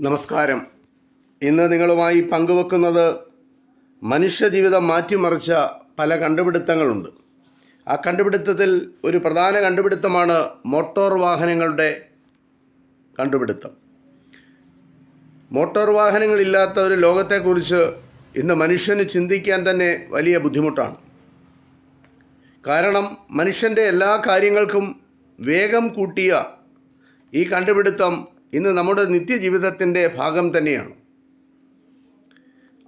നമസ്കാരം. ഇന്ന് നിങ്ങളുമായി പങ്കുവെക്കുന്നത് മനുഷ്യജീവിതം മാറ്റിമറിച്ച പല കണ്ടുപിടുത്തങ്ങളുണ്ട്. ആ കണ്ടുപിടുത്തത്തിൽ ഒരു പ്രധാന കണ്ടുപിടുത്തമാണ് മോട്ടോർ വാഹനങ്ങളുടെ കണ്ടുപിടുത്തം. മോട്ടോർ വാഹനങ്ങളില്ലാത്ത ഒരു ലോകത്തെക്കുറിച്ച് ഇന്ന് മനുഷ്യന് ചിന്തിക്കാൻ തന്നെ വലിയ ബുദ്ധിമുട്ടാണ്. കാരണം മനുഷ്യന്റെ എല്ലാ കാര്യങ്ങൾക്കും വേഗം കൂട്ടിയ ഈ കണ്ടുപിടുത്തം ഇന്ന് നമ്മുടെ നിത്യജീവിതത്തിന്റെ ഭാഗം തന്നെയാണ്.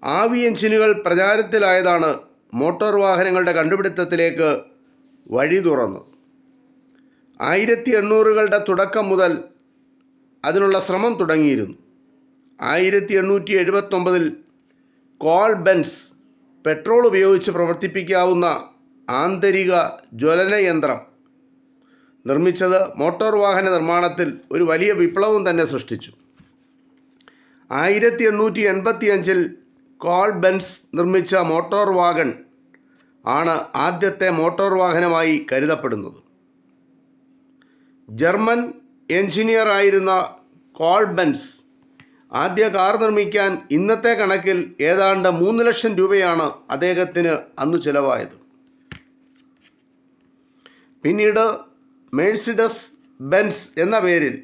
ആവി എഞ്ചിനുകൾ പ്രചാരത്തിലായതാണ് മോട്ടോർ വാഹനങ്ങളുടെ കണ്ടുപിടുത്തത്തിലേക്ക് വഴി തുറന്നത്. ആയിരത്തി എണ്ണൂറുകളുടെ തുടക്കം മുതൽ അതിനുള്ള ശ്രമം തുടങ്ങിയിരുന്നു. ആയിരത്തി എണ്ണൂറ്റി എഴുപത്തൊമ്പതിൽ കോൾ ബെൻസ് പെട്രോൾ ഉപയോഗിച്ച് പ്രവർത്തിപ്പിക്കാവുന്ന ആന്തരിക ജ്വലന യന്ത്രം നിർമ്മിച്ചത് മോട്ടോർ വാഹന നിർമ്മാണത്തിൽ ഒരു വലിയ വിപ്ലവം തന്നെ സൃഷ്ടിച്ചു. ആയിരത്തി എണ്ണൂറ്റി എൺപത്തി അഞ്ചിൽ കോൾ ബെൻസ് നിർമ്മിച്ച മോട്ടോർ വാഗൺ ആണ് ആദ്യത്തെ മോട്ടോർ വാഹനമായി കരുതപ്പെടുന്നത്. ജർമ്മൻ എഞ്ചിനീയർ ആയിരുന്ന കോൾ ബെൻസ് ആദ്യ കാർ നിർമ്മിക്കാൻ ഇന്നത്തെ കണക്കിൽ ഏതാണ്ട് മൂന്ന് ലക്ഷം രൂപയാണ് അദ്ദേഹത്തിന് അന്ന് ചിലവായത്. പിന്നീട് മേഴ്സിഡസ് ബെൻസ് എന്ന പേരിൽ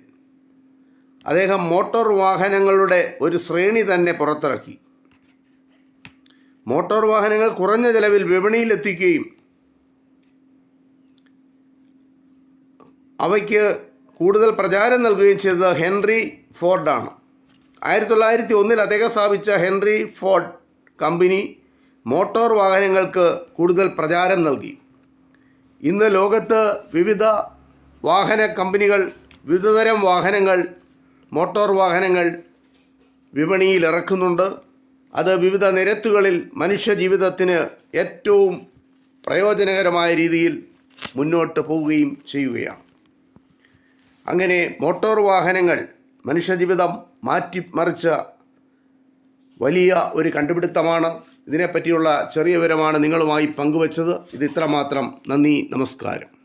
അദ്ദേഹം മോട്ടോർ വാഹനങ്ങളുടെ ഒരു ശ്രേണി തന്നെ പുറത്തിറക്കി. മോട്ടോർ വാഹനങ്ങൾ കുറഞ്ഞ ചെലവിൽ വിപണിയിലെത്തിക്കുകയും അവയ്ക്ക് കൂടുതൽ പ്രചാരം നൽകുകയും ചെയ്തത് ഹെൻറി ഫോർഡാണ്. ആയിരത്തി തൊള്ളായിരത്തി ഒന്നിൽ അദ്ദേഹം സ്ഥാപിച്ച ഹെൻറി ഫോർഡ് കമ്പനി മോട്ടോർ വാഹനങ്ങൾക്ക് കൂടുതൽ പ്രചാരം നൽകി. ഇന്ന് ലോകത്ത് വിവിധ വാഹന കമ്പനികൾ വിവിധതരം വാഹനങ്ങൾ മോട്ടോർ വാഹനങ്ങൾ വിപണിയിൽ ഇറക്കുന്നുണ്ട്. അത് വിവിധ നിരത്തുകളിൽ മനുഷ്യജീവിതത്തിന് ഏറ്റവും പ്രയോജനകരമായ രീതിയിൽ മുന്നോട്ട് പോവുകയും ചെയ്യുകയാണ്. അങ്ങനെ മോട്ടോർ വാഹനങ്ങൾ മനുഷ്യജീവിതം മാറ്റിമറിച്ച വലിയ ഒരു കണ്ടുപിടുത്തമാണ്. ഇതിനെപ്പറ്റിയുള്ള ചെറിയ വിവരമാണ് നിങ്ങളുമായി പങ്കുവച്ചത്. ഇത് ഇത്രമാത്രം. നന്ദി നമസ്കാരം.